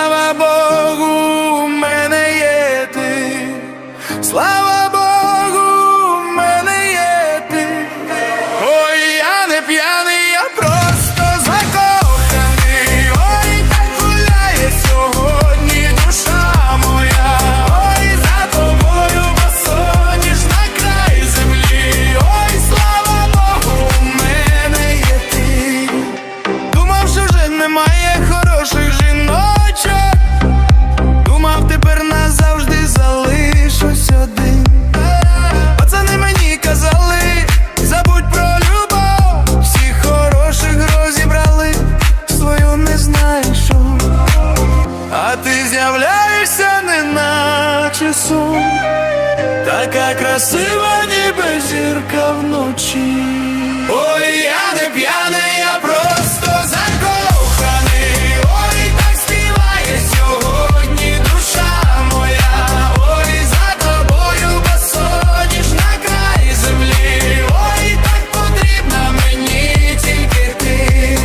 time I красива, ніби зірка вночі. Ой, я не п'яний, я просто закоханий. Ой, так співає сьогодні душа моя. Ой, за тобою безсоніжна край землі. Ой, так потрібна мені тільки ти.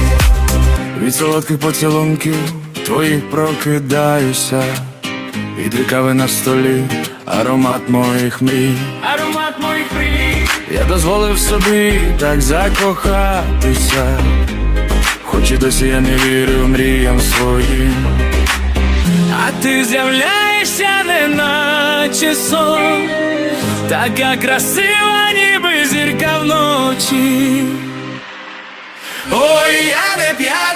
Від солодких поцілунків твоїх прокидаюся. Від кави на столі, аромат моїх мрій. Аромат моїх мрій Я дозволив собі так закохатися, хоч і досі я не вірю мріям своїм. А ти з'являєшся, не наче сон, така красива, ніби зірка вночі. Ой, я не п'яний,